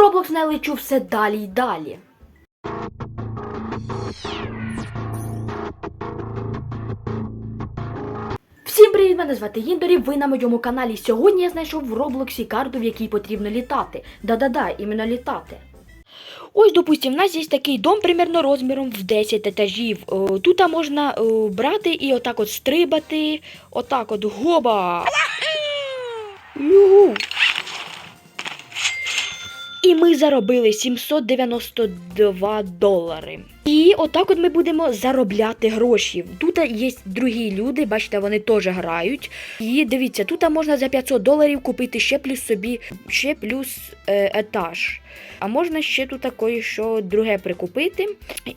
Роблокс не лечу все далі й далі. Всім привіт, мене звати Гіндорі, ви на моєму каналі. Сьогодні я знайшов в Роблоксі карту, в якій потрібно літати. Да-да-да, іменно літати. Ось, допустим, в нас є такий дом примерно розміром в 10 етажів. Тут можна брати і отак от стрибати. Отак от гоба. Югу. І ми заробили 792 долари. І отак от ми будемо заробляти гроші. Тут є другі люди, бачите, вони теж грають. І дивіться, тут можна за 500 доларів купити ще плюс собі, ще плюс е, етаж. А можна ще тут такої, що друге прикупити.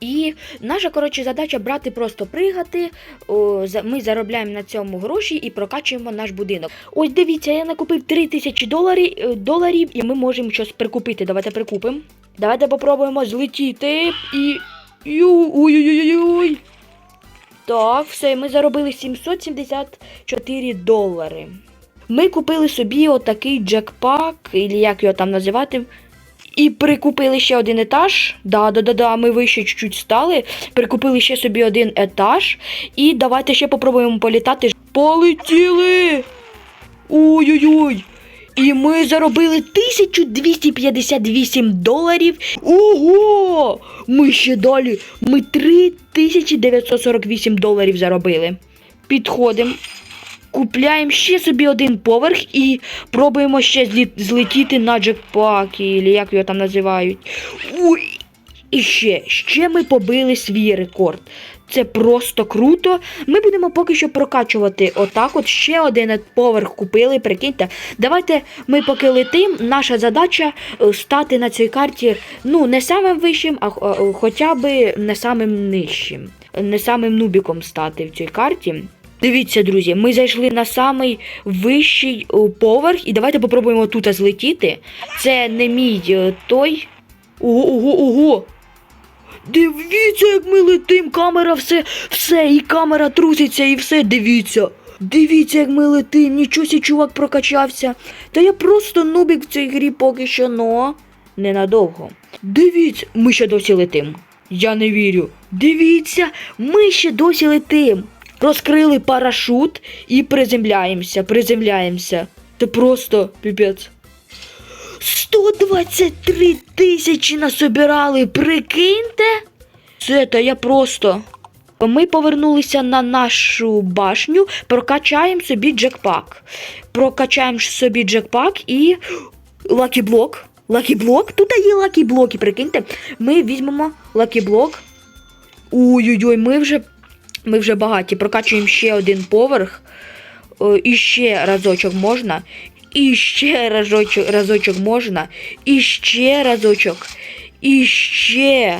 І наша коротше задача брати просто пригати. О, ми заробляємо на цьому гроші і прокачуємо наш будинок. Ось дивіться, я накупив 3000 доларів, е, доларів і ми можемо щось прикупити. Давайте прикупимо. Давайте попробуємо злетіти і. Ю- Ой-ой-ой-ой. Так, все, ми заробили 774 долари. Ми купили собі отакий джекпак, або як його там називати. І прикупили ще один етаж. Да, да, да, да, ми вище чуть-чуть стали. Прикупили ще собі один етаж. І давайте ще попробуємо політати. Полетіли! Ой-ой-ой! І ми заробили 1258 доларів. Ого! Ми ще далі. Ми 3948 доларів заробили. Підходимо. Купляємо ще собі один поверх і пробуємо ще злетіти на джекпак, чи як його там називають. Ой! І ще, ще ми побили свій рекорд. Це просто круто. Ми будемо поки що прокачувати отак. От ще один поверх купили. Прикиньте. Давайте ми поки летим. Наша задача е, стати на цій карті ну не самим вищим, а е, хоча б не самим нижчим. Не самим нубіком стати в цій карті. Дивіться, друзі, ми зайшли на самий вищий поверх, і давайте попробуємо тут злетіти. Це не мій е, той. Ого, ого, ого. Дивіться, як ми летим, камера все, все, і камера труситься, і все, дивіться. Дивіться, як ми летим, нічого сі чувак прокачався. Та я просто нубік в цій грі поки що, но ненадовго. Дивіться, ми ще досі летим. Я не вірю. Дивіться, ми ще досі летим. Розкрили парашут і приземляємося, приземляємося. Це просто піпець. 123 тисячі насобирали, прикиньте? Це та я просто. Ми повернулися на нашу башню, прокачаємо собі джекпак. Прокачаємо собі джекпак і лакіблок. Лакіблок? Тут є лакіблоки, прикиньте. Ми візьмемо лакіблок. Ой-ой-ой, ми вже, ми вже багаті. Прокачуємо ще один поверх. О, і ще разочок можна. І ще разочок, разочок можна. І ще разочок. І ще.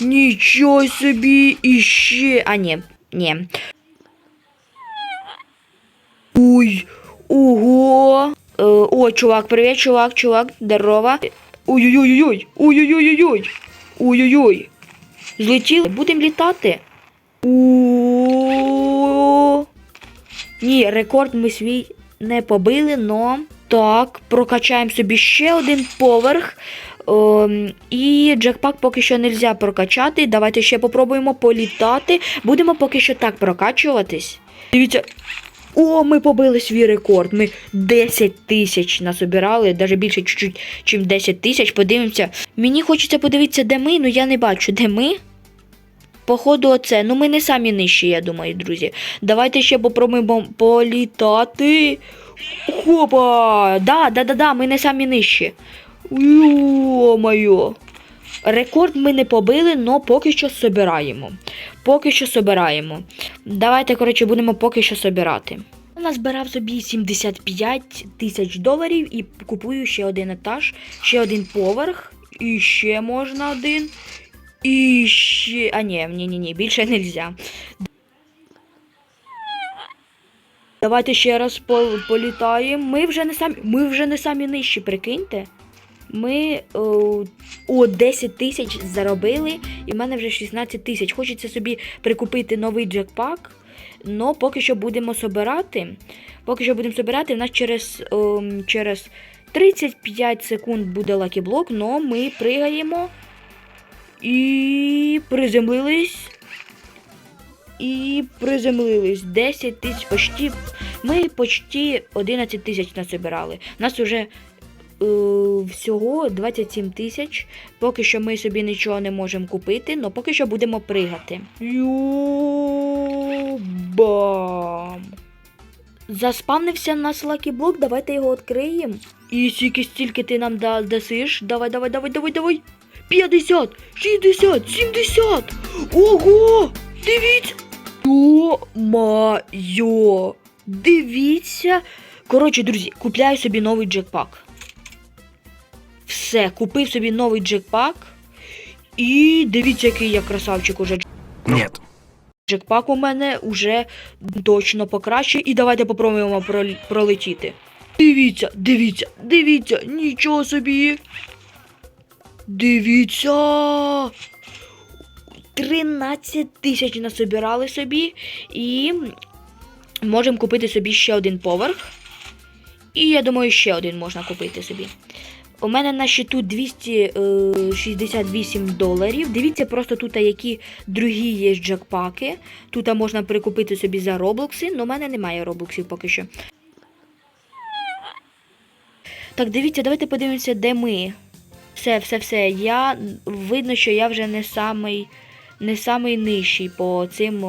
Нічого собі. І ще. А, ні. Ні. Ой. Ого. Е, О, чувак, привіт, чувак, чувак, здорово. Ой-ой-ой-ой. Ой-ой-ой-ой. Ой-ой-ой. Злетіли. Будемо літати. У. Ні, рекорд ми свій не побили, но так, прокачаємо собі ще один поверх. Ем, і джекпак поки що не можна прокачати. Давайте ще попробуємо політати. Будемо поки що так прокачуватись. Дивіться. О, ми побили свій рекорд. Ми 10 тисяч насобирали, навіть більше чуть-чуть, ніж 10 тисяч. Подивимося. Мені хочеться подивитися, де ми, але я не бачу, де ми. Походу, оце. Ну, ми не самі нижчі, я думаю, друзі. Давайте ще попробуємо політати. Хопа! Да, да, да, да, ми не самі нижчі. Йо-моє. Рекорд ми не побили, але поки що собираємо. Поки що собираємо. Давайте, коротше, будемо поки що собирати. Я назбирав собі 75 тисяч доларів і купую ще один етаж, ще один поверх, і ще можна один. І ще. А ні, ні, ні, ні, більше не можна. Давайте ще раз по- політаємо. Ми вже не самі. Ми вже не самі нижчі, прикиньте. Ми о, о 10 тисяч заробили, і в мене вже 16 тисяч. Хочеться собі прикупити новий джекпак. Но поки що будемо собирати. Поки що будемо собирати, в нас через, ем, через 35 секунд буде лакіблок, но ми пригаємо і приземлились. І приземлились. 10 тисяч почти. Ми почти 11 тисяч насобирали. Нас вже е, всього 27 тисяч. Поки що ми собі нічого не можемо купити, але поки що будемо пригати. Ю-бам! Заспавнився наш лакіблок, давайте його відкриємо. І скільки стільки ти нам да, дасиш? Давай, давай, давай, давай, давай. 50, 60, 70. Ого! Дивіться! Йо-майо! Дивіться! Коротше, друзі, купляю собі новий джекпак. Все, купив собі новий джекпак. І дивіться, який я красавчик уже. Нет. Джекпак у мене вже точно покраще. І давайте попробуємо пролетіти. Дивіться, дивіться, дивіться, нічого собі. Дивіться. 13 тисяч насобирали собі. І можемо купити собі ще один поверх. І я думаю, ще один можна купити собі. У мене на щиту 268 доларів. Дивіться просто тут, які другі є джекпаки. Тут можна прикупити собі за роблокси, але в мене немає роблоксів поки що. Так, дивіться, давайте подивимося, де ми. Все, все, все. Я видно, що я вже не самий, не самий нижчий по цим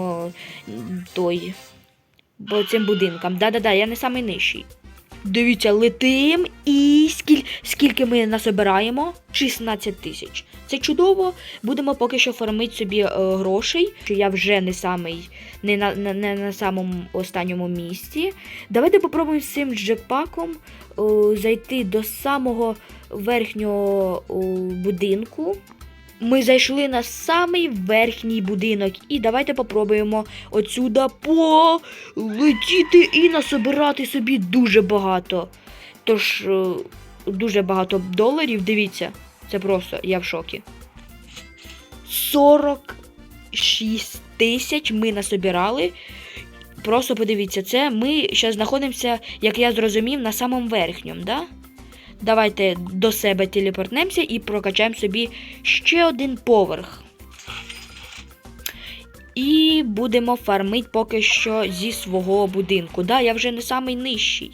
той. По цим будинкам. Да-да-да, я не самий нижчий. Дивіться, летим і скіль, скільки ми насобираємо? 16 тисяч. Це чудово. Будемо поки що фармити собі е, грошей, що я вже не самий, не на, не, не на самому останньому місці. Давайте попробуємо з цим джекпаком е, зайти до самого верхнього е, будинку. Ми зайшли на самий верхній будинок. І давайте попробуємо отсюда полетіти і насобирати собі дуже багато. Тож, е, дуже багато доларів. Дивіться, це просто я в шокі. 46 тисяч ми насобирали. Просто подивіться, це ми зараз знаходимося, як я зрозумів, на самому верхньому, да? Давайте до себе телепортнемося і прокачаємо собі ще один поверх. І будемо фармити поки що зі свого будинку. Да, я вже не самий нижчий.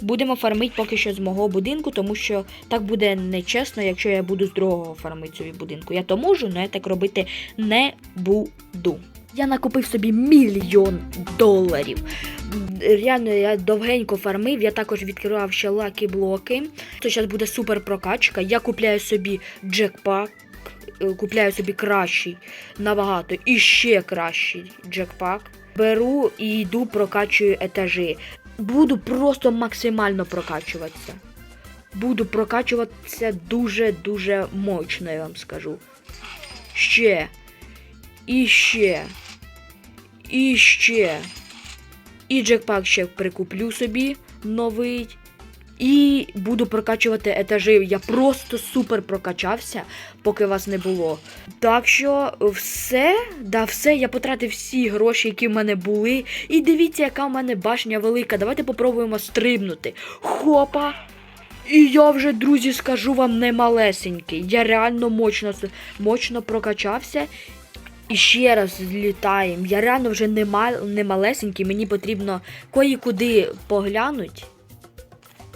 Будемо фармити поки що з мого будинку, тому що так буде нечесно, якщо я буду з другого фармити собі будинку. Я то можу, але я так робити не буду. Я накупив собі мільйон доларів. Реально, я довгенько фармив, я також відкривав ще лакі блоки. То зараз буде супер прокачка. Я купляю собі джекпак, е, купляю собі кращий набагато і ще кращий джекпак. Беру і йду прокачую етажі. Буду просто максимально прокачуватися. Буду прокачуватися дуже-дуже мощно, я вам скажу. Ще. І ще. І ще. І джекпак ще прикуплю собі новий. І буду прокачувати етажі. Я просто супер прокачався, поки вас не було. Так що все, да, все, я потратив всі гроші, які в мене були. І дивіться, яка в мене башня велика. Давайте попробуємо стрибнути. Хопа! І я вже, друзі, скажу вам не малесенький. Я реально мощно, мощно прокачався. І ще раз злітаємо. Я реально вже не, мал, не малесенький, мені потрібно кої-куди поглянуть.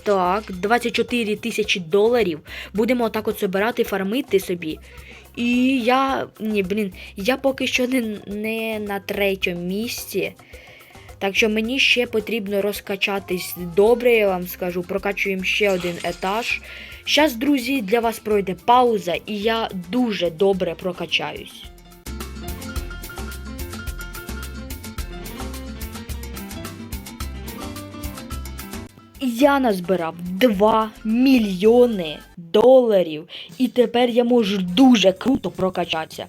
Так, 24 тисячі доларів. Будемо отак от збирати, фармити собі. І я. Ні, блін, я поки що не, не на третьому місці. Так що мені ще потрібно розкачатись добре, я вам скажу. Прокачуємо ще один етаж. Зараз, друзі, для вас пройде пауза, і я дуже добре прокачаюсь. Я назбирав 2 мільйони доларів, і тепер я можу дуже круто прокачатися.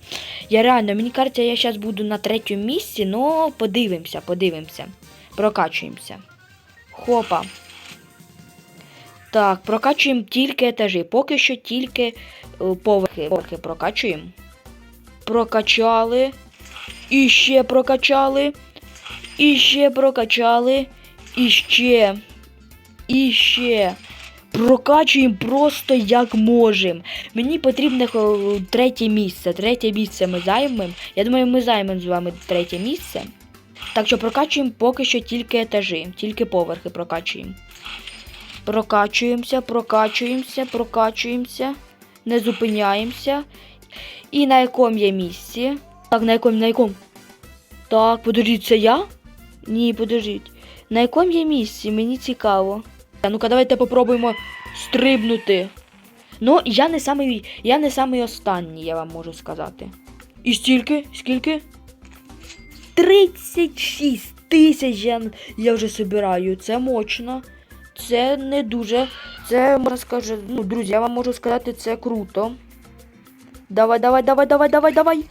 Я реально, мені кажеться, я зараз буду на третьому місці, але подивимося, подивимося. Прокачуємося. Хопа. Так, прокачуємо тільки етажі. Поки що тільки е, поверхи, поверхи прокачуємо. Прокачали. І ще прокачали. І ще прокачали. І ще. І ще прокачуємо просто як можемо. Мені потрібне е, третє місце. Третє місце ми займемо. Я думаю, ми займемо з вами третє місце. Так що прокачуємо поки що тільки етажі, тільки поверхи прокачуємо. Прокачуємося, прокачуємося, прокачуємося, не зупиняємося. І на якому є місці? Так, на якому, на якому? Так, подождіть, це я? Ні, подождіть. На якому є місці? Мені цікаво. А ну-ка, давайте попробуємо стрибнути. Ну, я не самий, я не самий останній, я вам можу сказати. І стільки? Скільки? 36 тисяч я, я вже собираю. Це мощно. Це не дуже. Це можна сказати, ну, друзі, я вам можу сказати, це круто. Давай, давай, давай, давай, давай, давай.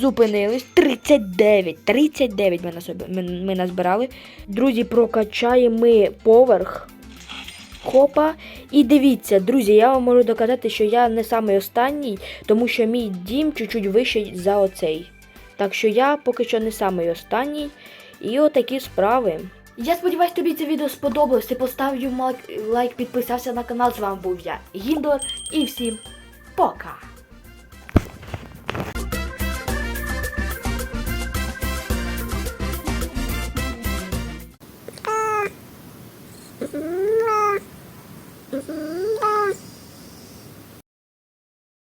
Зупинились. 39. 39 ми, на собі, ми, ми назбирали. Друзі, прокачаємо ми поверх. Хопа. І дивіться, друзі, я вам можу доказати, що я не самий останній, тому що мій дім чуть-чуть вищий за оцей. Так що я поки що не самий останній. І отакі справи. Я сподіваюсь, тобі це відео сподобалось. Ти поставив лайк, підписався на канал. З вами був я, Гіндор, і всім пока!